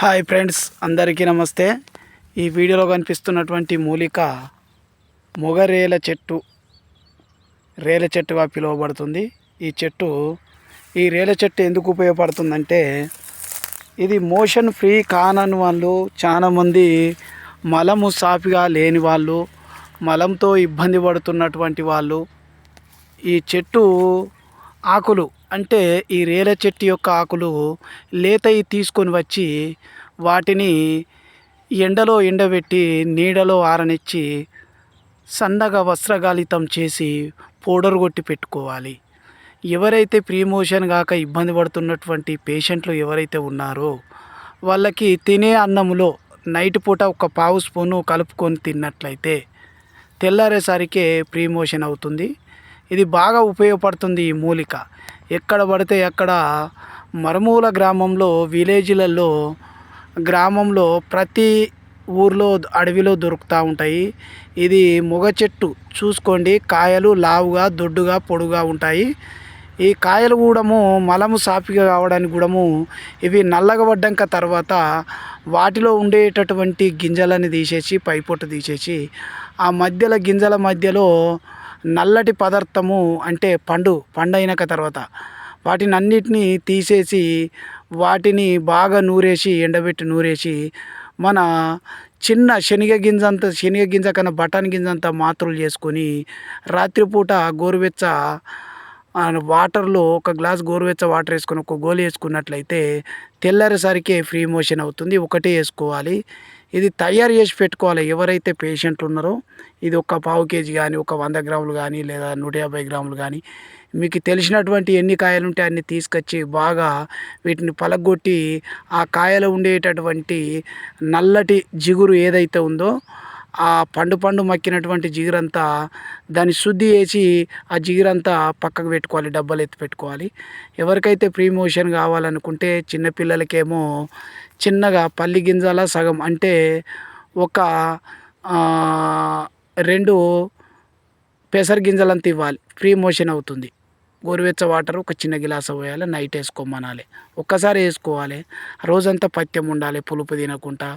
Hi friends అందరికీ నమస్తే. ఈ వీడియోలో కనిపిస్తున్నటువంటి మూలిక మొగరేల చెట్టు రేల చెట్టుగా పిలువబడుతుంది. ఈ చెట్టు ఈ రేల చెట్టు ఎందుకు ఉపయోగపడుతుందంటే ఇది మోషన్ ఫ్రీ కానని వాళ్ళు చాలామంది మలము సాఫీగా లేని వాళ్ళు మలంతో ఇబ్బంది పడుతున్నటువంటి వాళ్ళు. ఈ చెట్టు ఆకులు అంటే ఈ రేల చెట్టు యొక్క ఆకులు లేతయి తీసుకొని వచ్చి వాటిని ఎండలో ఎండబెట్టి నీడలో ఆరనిచ్చి సన్నగా వస్త్రగాలితం చేసి పౌడర్ కొట్టి పెట్టుకోవాలి. ఎవరైతే ప్రీమోషన్ కాక ఇబ్బంది పడుతున్నటువంటి పేషెంట్లు ఎవరైతే ఉన్నారో వాళ్ళకి తినే అన్నములో నైట్ పూట ఒక పావు స్పూను కలుపుకొని తిన్నట్లయితే తెల్లారేసరికే ప్రీమోషన్ అవుతుంది. ఇది బాగా ఉపయోగపడుతుంది ఈ మూలిక. ఎక్కడ పడితే అక్కడ మరుమూల గ్రామంలో విలేజ్లలో గ్రామంలో ప్రతి ఊర్లో అడవిలో దొరుకుతూ ఉంటాయి. ఇది మొగ చెట్టు. చూసుకోండి. కాయలు లావుగా దొడ్డుగా పొడుగా ఉంటాయి. ఈ కాయలు కూడాము మలము సాపిగా కావడానికి కూడాము ఇవి నల్లగబడ్డాక తర్వాత వాటిలో ఉండేటటువంటి గింజలని తీసేసి పైపొట్టు తీసేసి ఆ మధ్యలో గింజల మధ్యలో నల్లటి పదార్థము అంటే పండు పండు అయినాక తర్వాత వాటిని అన్నిటినీ తీసేసి వాటిని బాగా నూరేసి ఎండబెట్టి నూరేసి మన చిన్న శనగ గింజ అంత శనగ గింజ కన్నా బఠాన్ గింజ అంత మాత్రలు చేసుకొని రాత్రిపూట గోరువెచ్చ వాటర్లో ఒక గ్లాస్ గోరువెచ్చ వాటర్ వేసుకొని ఒక గోలు వేసుకున్నట్లయితే తెల్లారేసరికి ఫ్రీ మోషన్ అవుతుంది. ఒకటే వేసుకోవాలి. ఇది తయారు చేసి పెట్టుకోవాలి. ఎవరైతే పేషెంట్లు ఉన్నారో ఇది ఒక పావు కేజీ కానీ ఒక వంద గ్రాములు కానీ లేదా నూట యాభై గ్రాములు కానీ మీకు తెలిసినటువంటి ఎన్ని కాయలు ఉంటే అన్ని తీసుకొచ్చి బాగా వీటిని పలగొట్టి ఆ కాయలు ఉండేటటువంటి నల్లటి జిగురు ఏదైతే ఉందో ఆ పండు పండు మక్కినటువంటి జిగురంతా దాన్ని శుద్ధి చేసి ఆ జిగురంతా పక్కకు పెట్టుకోవాలి డబ్బాలు ఎత్తి పెట్టుకోవాలి. ఎవరికైతే ప్రీ మోషన్ కావాలనుకుంటే చిన్నపిల్లలకేమో చిన్నగా పల్లి గింజల సగం అంటే ఒక రెండు పెసర గింజలంత ఇవ్వాలి. ప్రీమోషన్ అవుతుంది. గోరువెచ్చ వాటర్ ఒక చిన్న గిలాస పోయాలి నైట్ వేసుకోమనాలి. ఒక్కసారి వేసుకోవాలి. రోజంతా పత్యం ఉండాలి పులుపు తినకుండా.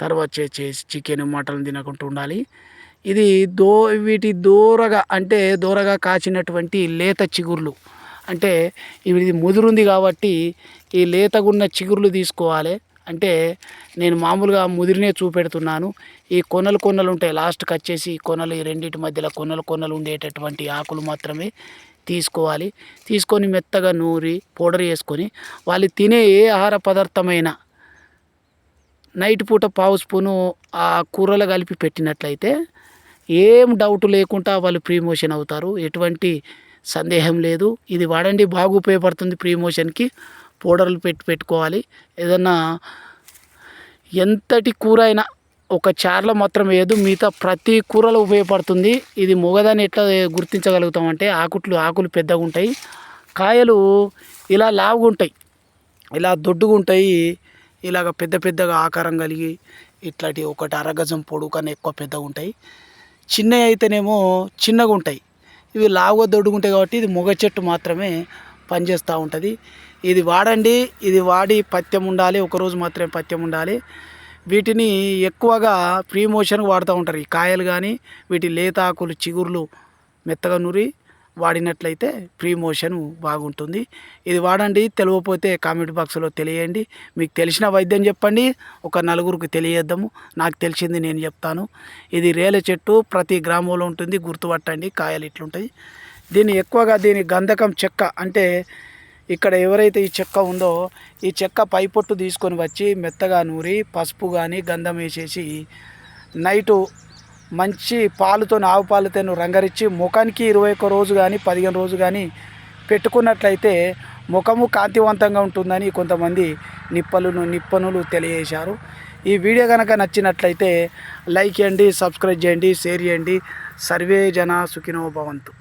తర్వాత చేసి చికెన్ మటన్ తినకుండా ఉండాలి. ఇది దో వీటి దూరగా అంటే దూరగా కాచినటువంటి లేత చిగుర్లు. అంటే ఇది ముదురుంది కాబట్టి ఈ లేతగున్న చిగుర్లు తీసుకోవాలి. అంటే నేను మామూలుగా ముదిరినే చూపెడుతున్నాను. ఈ కొనలు కొనలు ఉంటాయి. లాస్ట్కి వచ్చేసి ఈ కొనలు ఈ రెండింటి మధ్యలో కొనలు కొనలు ఉండేటటువంటి ఆకులు మాత్రమే తీసుకోవాలి. తీసుకొని మెత్తగా నూరి పౌడర్ వేసుకొని వాళ్ళు తినే ఏ ఆహార పదార్థమైనా నైట్ పూట పావు స్పూను ఆ కూరలో కలిపి పెట్టినట్లయితే ఏం డౌట్ లేకుండా వాళ్ళు ప్రీమోషన్ అవుతారు. ఎటువంటి సందేహం లేదు. ఇది వాడండి బాగా ఉపయోగపడుతుంది ప్రీమోషన్కి పౌడర్లు పెట్టి పెట్టుకోవాలి. ఏదన్నా ఎంతటి కూర అయినా ఒక చార్లో మాత్రం వేయదు మిగతా ప్రతి కూరలో ఉపయోగపడుతుంది. ఇది మొగదాన్ని ఎట్లా గుర్తించగలుగుతామంటే ఆకుట్లు ఆకులు పెద్దగా ఉంటాయి. కాయలు ఇలా లావుగా ఉంటాయి. ఇలా దొడ్డుగా ఉంటాయి. ఇలాగ పెద్ద పెద్దగా ఆకారం కలిగి ఇట్లాంటి ఒకటి అరగజం పొడుగు కన్నా ఎక్కువ పెద్దగా ఉంటాయి. చిన్నవి అయితేనేమో చిన్నగా ఉంటాయి. ఇవి లావుగా దొడ్డుకుంటాయి కాబట్టి ఇది మొగ చెట్టు మాత్రమే పనిచేస్తూ ఉంటుంది. ఇది వాడండి ఇది వాడి పత్యం ఉండాలి ఒకరోజు మాత్రమే పత్యం ఉండాలి. వీటిని ఎక్కువగా ప్రీ మోషన్కి వాడుతూ ఉంటారు. ఈ కాయలు కానీ వీటి లేత ఆకులు చిగుర్లు మెత్తగా నూరి వాడినట్లయితే ప్రీమోషన్ బాగుంటుంది. ఇది వాడండి తెలియకపోతే కామెంట్ బాక్స్లో తెలియండి. మీకు తెలిసిన వైద్యం చెప్పండి ఒక నలుగురికి తెలియద్దాము. నాకు తెలిసింది నేను చెప్తాను. ఇది రేల చెట్టు ప్రతి గ్రామంలో ఉంటుంది గుర్తుపట్టండి కాయలు ఇట్లుంటాయి. దీన్ని ఎక్కువగా దీని గంధకం చెక్క అంటే ఇక్కడ ఎవరైతే ఈ చెక్క ఉందో ఈ చెక్క పైపొట్టు తీసుకొని వచ్చి మెత్తగా నూరి పసుపు కానీ గంధం వేసేసి నైటు మంచి పాలుతో ఆవు పాలతో రంగరిచ్చి ముఖానికి ఇరవై ఒక్క రోజు కానీ పదిహేను రోజు కానీ పెట్టుకున్నట్లయితే ముఖము కాంతివంతంగా ఉంటుందని కొంతమంది నిప్పలను నిప్పనులు తెలియజేశారు. ఈ వీడియో కనుక నచ్చినట్లయితే లైక్ చేయండి సబ్స్క్రైబ్ చేయండి షేర్ చేయండి. సర్వే జన సుఖినో భవంతు.